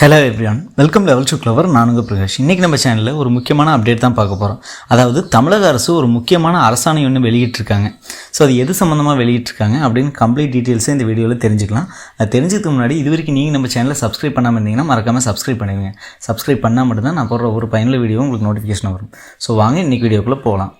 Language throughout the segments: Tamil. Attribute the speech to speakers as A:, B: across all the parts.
A: Hello everyone welcome level to clever நானுங்க பிரகாஷ். இன்றைக்கி நம்ம சேனலில் ஒரு முக்கியமான அப்டேட் தான் பார்க்க போகிறோம் அதாவது தமிழக அரசு ஒரு முக்கியமான அரசாணை ஒன்று வெளியிட்டிருக்காங்க. ஸோ அது எது சம்மந்தமாக வெளியிட்டிருக்காங்க அப்படின்னு கம்ப்ளீட் டீட்டெயில்ஸை இந்த வீடியோவில் தெரிஞ்சுக்கலாம். அது தெரிஞ்சதுக்கு முன்னாடி இது வரைக்கும் நீங்கள் நம்ம சேனலை சப்ஸ்கிரைப் பண்ணாமல் இருந்தீங்கன்னா மறக்காமல் சப்ஸ்கிரைப் பண்ணிடுங்க. சப்ஸ்கிரைப் பண்ணால் மட்டும்தான் நான் போடுற ஒரு பயனுள்ள வீடியோ உங்களுக்கு நோட்டிஃபிகேஷன் வரும். ஸோ வாங்க இன்றைக்கி வீடியோக்குள்ளே போகலாம்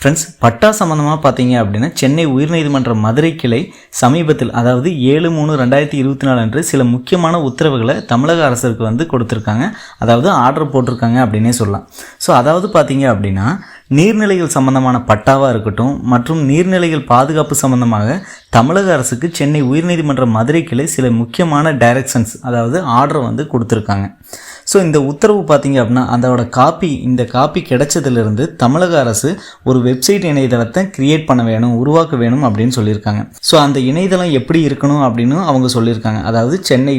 A: ஃப்ரெண்ட்ஸ் பட்டா சம்மந்தமாக பார்த்தீங்க அப்படின்னா சென்னை உயர்நீதிமன்ற மதுரை கிளை சமீபத்தில் அதாவது ஏழு மூணு ரெண்டாயிரத்தி இருபத்தி நாலு அன்று சில முக்கியமான உத்தரவுகளை தமிழக அரசுக்கு வந்து கொடுத்துருக்காங்க. அதாவது ஆர்டர் போட்டிருக்காங்க அப்படின்னே சொல்லலாம். ஸோ அதாவது பார்த்தீங்க அப்படின்னா நீர்நிலைகள் சம்பந்தமான பட்டாவாக இருக்கட்டும் மற்றும் நீர்நிலைகள் பாதுகாப்பு சம்பந்தமாக தமிழக அரசுக்கு சென்னை உயர்நீதிமன்ற மதுரை கிளை சில முக்கியமான டைரக்ஷன்ஸ் அதாவது ஆர்டர் வந்து கொடுத்துருக்காங்க. ஸோ இந்த உத்தரவு பார்த்தீங்க அப்படின்னா அதோட காப்பி இந்த காப்பி கிடைச்சதுலேருந்து தமிழக அரசு ஒரு வெப்சைட் இணையதளத்தை கிரியேட் பண்ண வேணும் உருவாக்க வேணும் அப்படின்னு சொல்லியிருக்காங்க. ஸோ அந்த இணையதளம் எப்படி இருக்கணும் அப்படின்னு அவங்க சொல்லியிருக்காங்க. அதாவது சென்னை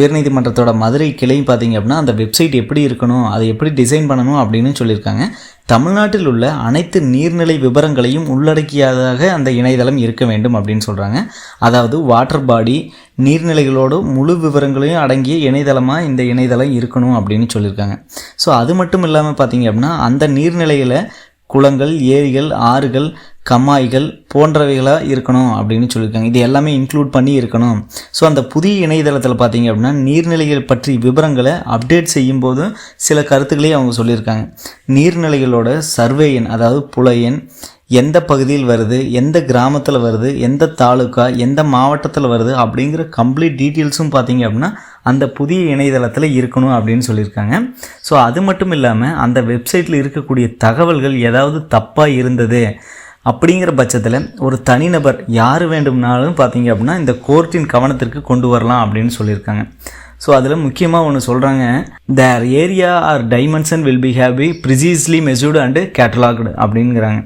A: உயர்நீதிமன்றத்தோட மதுரை கிளை பார்த்தீங்க அப்படின்னா அந்த வெப்சைட் எப்படி இருக்கணும் அதை எப்படி டிசைன் பண்ணணும் அப்படின்னு சொல்லியிருக்காங்க. தமிழ்நாட்டில் உள்ள அனைத்து நீர்நிலை விவரங்களையும் உள்ளடக்கியதாக அந்த இணையதளம் இருக்க வேண்டும் அப்படின்னு சொல்கிறாங்க அதாவது வாட்டர் பாடி நீர்நிலைகளோடு முழு விவரங்களையும் அடங்கிய இணையதளமாக இந்த இணையதளம் இருக்கணும் அப்படின்னு சொல்லியிருக்காங்க. ஸோ அது மட்டும் இல்லாமல் பார்த்தீங்க அப்படின்னா அந்த நீர்நிலையில் குளங்கள் ஏரிகள் ஆறுகள் கம்மாய்கள் போன்றவைகளாக இருக்கணும் அப்படின்னு சொல்லியிருக்காங்க. இது எல்லாமே இன்க்ளூட் பண்ணி இருக்கணும். ஸோ அந்த புதிய இணையதளத்தில் பார்த்தீங்க அப்படின்னா நீர்நிலைகள் பற்றி விவரங்களை அப்டேட் செய்யும்போது சில கருத்துக்களையும் அவங்க சொல்லியிருக்காங்க. நீர்நிலைகளோட சர்வே எண் அதாவது புல எண் எந்த பகுதியில் வருது எந்த கிராமத்தில் வருது எந்த தாலுக்கா எந்த மாவட்டத்தில் வருது அப்படிங்கிற கம்ப்ளீட் டீட்டெயில்ஸும் பார்த்தீங்க அப்படின்னா அந்த புதிய இணையதளத்தில் இருக்கணும் அப்படின்னு சொல்லியிருக்காங்க. ஸோ அது மட்டும் இல்லாமல் அந்த வெப்சைட்டில் இருக்கக்கூடிய தகவல்கள் ஏதாவது தப்பாக இருந்தது அப்படிங்கிற பட்சத்தில் ஒரு தனிநபர் யார் வேண்டும்னாலும் பார்த்தீங்க அப்படின்னா இந்த கோர்ட்டின் கவனத்திற்கு கொண்டு வரலாம் அப்படின்னு சொல்லியிருக்காங்க. ஸோ அதில் முக்கியமாக ஒன்று சொல்கிறாங்க their area are dimension will be happy precisely measured and catalogued அப்படிங்கிறாங்க.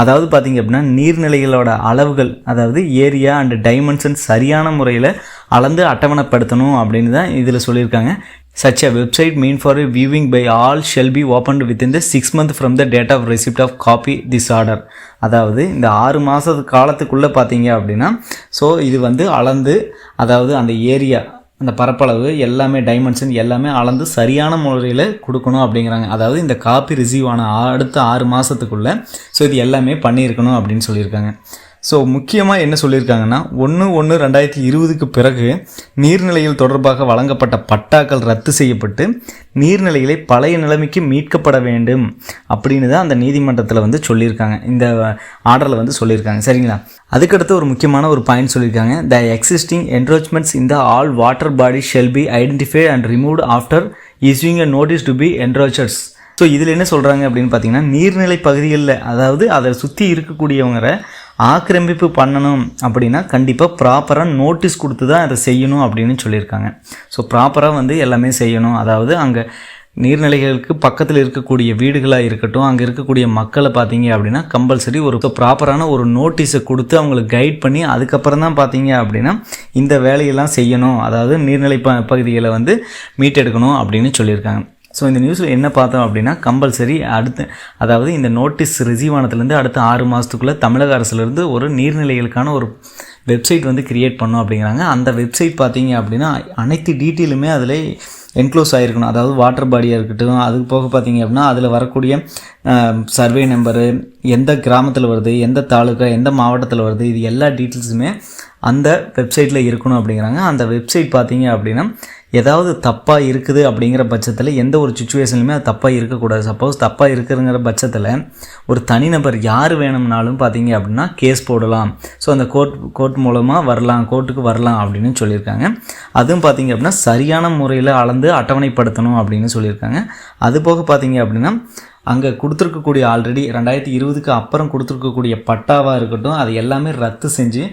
A: அதாவது பார்த்திங்க அப்படின்னா நீர்நிலைகளோட அளவுகள் அதாவது ஏரியா அண்டு டைமென்ஷன் சரியான முறையில் அளந்து அட்டவணைப்படுத்தணும் அப்படின்னு தான் இதில் சொல்லியிருக்காங்க. Such a website mean for viewing by all shall be opened within the six month from the date of receipt of copy this order அதாவது இந்த ஆறு மாதத்து காலத்துக்குள்ளே பார்த்தீங்க அப்படின்னா ஸோ இது வந்து அளந்து அதாவது அந்த ஏரியா அந்த பரப்பளவு எல்லாமே டைமென்ஷன் எல்லாமே அளந்து சரியான முறையில் கொடுக்கணும் அப்படிங்கிறாங்க. அதாவது இந்த காப்பி ரிசீவ் ஆன அடுத்த ஆறு மாதத்துக்குள்ளே ஸோ இது எல்லாமே பண்ணியிருக்கணும் அப்படின்னு சொல்லியிருக்காங்க. ஸோ முக்கியமாக என்ன சொல்லியிருக்காங்கன்னா ஒன்று ஒன்று ரெண்டாயிரத்தி இருபதுக்கு பிறகு நீர்நிலைகள் தொடர்பாக வழங்கப்பட்ட பட்டாக்கள் ரத்து செய்யப்பட்டு நீர்நிலைகளை பழைய நிலைமைக்கு மீட்கப்பட வேண்டும் அப்படின்னு தான் அந்த நீதிமன்றத்தில் வந்து சொல்லியிருக்காங்க. இந்த ஆர்டரில் வந்து சொல்லியிருக்காங்க. சரிங்களா? அதுக்கடுத்து ஒரு முக்கியமான ஒரு பாயிண்ட் சொல்லியிருக்காங்க. த எக்ஸிஸ்டிங் என்ரோச்மெண்ட்ஸ் இந்த all water body shall be identify and removed after issuing a notice to be encroachers so இதில் என்ன சொல்கிறாங்க அப்படின்னு பார்த்தீங்கன்னா நீர்நிலை பகுதிகளில் அதாவது அதை சுற்றி இருக்கக்கூடியவங்கிற ஆக்கிரமிப்பு பண்ணணும் அப்படின்னா கண்டிப்பாக ப்ராப்பராக நோட்டீஸ் கொடுத்து தான் அதை செய்யணும் அப்படின்னு சொல்லியிருக்காங்க. ஸோ ப்ராப்பராக வந்து எல்லாமே செய்யணும். அதாவது அங்கே நீர்நிலைகளுக்கு பக்கத்தில் இருக்கக்கூடிய வீடுகளாக இருக்கட்டும் அங்கே இருக்கக்கூடிய மக்களை பார்த்தீங்க அப்படின்னா கம்பல்சரி ஒரு ப்ராப்பரான ஒரு நோட்டீஸை கொடுத்து அவங்களுக்கு கைட் பண்ணி அதுக்கப்புறம் தான் பார்த்தீங்க அப்படின்னா இந்த வேலையெல்லாம் செய்யணும். அதாவது நீர்நிலை ப பகுதிகளை வந்து மீட்டெடுக்கணும் அப்படின்னு சொல்லியிருக்காங்க. ஸோ இந்த நியூஸில் என்ன பார்த்தோம் அப்படின்னா கம்பல்சரி அடுத்து அதாவது இந்த நோட்டீஸ் ரிசீவ் ஆனதுலேருந்து அடுத்த ஆறு மாதத்துக்குள்ளே தமிழக அரசுலேருந்து ஒரு நீர்நிலைகளுக்கான ஒரு வெப்சைட் வந்து க்ரியேட் பண்ணோம் அப்படிங்கிறாங்க. அந்த வெப்சைட் பார்த்தீங்க அப்படின்னா அனைத்து டீட்டெயிலுமே அதில் என்க்ளோஸ் ஆகிருக்கணும் அதாவது வாட்டர் பாடியாக இருக்கட்டும் அதுக்கு போக பார்த்தீங்க அப்படின்னா அதில் வரக்கூடிய சர்வே நம்பரு எந்த கிராமத்தில் வருது எந்த தாலுக்கா எந்த மாவட்டத்தில் வருது இது எல்லா டீட்டெயில்ஸுமே அந்த வெப்சைட்டில் இருக்கணும் அப்படிங்கிறாங்க. அந்த வெப்சைட் பார்த்தீங்க அப்படின்னா ஏதாவது தப்பாக இருக்குது அப்படிங்கிற பட்சத்தில் எந்த ஒரு சுச்சுவேஷன்லையுமே அது தப்பாக இருக்கக்கூடாது. சப்போஸ் தப்பாக இருக்குதுங்கிற பட்சத்தில் ஒரு தனிநபர் யார் வேணும்னாலும் பார்த்தீங்க அப்படின்னா கேஸ் போடலாம். ஸோ அந்த கோர்ட் கோர்ட் மூலமாக வரலாம் கோர்ட்டுக்கு வரலாம் அப்படின்னு சொல்லியிருக்காங்க. அதுவும் பார்த்தீங்க அப்படின்னா சரியான முறையில் அளந்து அட்டவணைப்படுத்தணும் அப்படின்னு சொல்லியிருக்காங்க. அது போக பார்த்தீங்க அப்படின்னா அங்கே கொடுத்துருக்கக்கூடிய ஆல்ரெடி ரெண்டாயிரத்தி இருபதுக்கு அப்புறம் கொடுத்துருக்கக்கூடிய பட்டாவாக இருக்கட்டும் அது எல்லாமே ரத்து செஞ்சு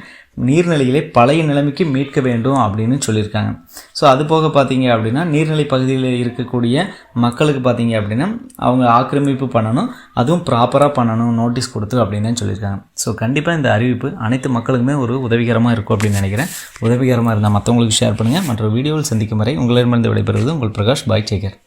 A: நீர்நிலைகளை பழைய நிலைமைக்கு மீட்க வேண்டும் அப்படின்னு சொல்லியிருக்காங்க. ஸோ அது போக பார்த்தீங்க அப்படின்னா நீர்நிலை பகுதியில் இருக்கக்கூடிய மக்களுக்கு பார்த்தீங்க அப்படின்னா அவங்க ஆக்கிரமிப்பு பண்ணணும் அதுவும் ப்ராப்பராக பண்ணணும் நோட்டீஸ் கொடுத்து அப்படின்னு தான் சொல்லியிருக்காங்க. ஸோ கண்டிப்பாக இந்த அறிவிப்பு அனைத்து மக்களுக்குமே ஒரு உதவிகரமாக இருக்கும் அப்படின்னு நினைக்கிறேன். உதவிகரமாக இருந்தால் மற்றவங்களுக்கு ஷேர் பண்ணுங்கள் மற்ற வீடியோவில் சந்திக்கும் வரை உங்களிடமிருந்து விடைபெறுவது உங்கள் பிரகாஷ் பாய் சேகர்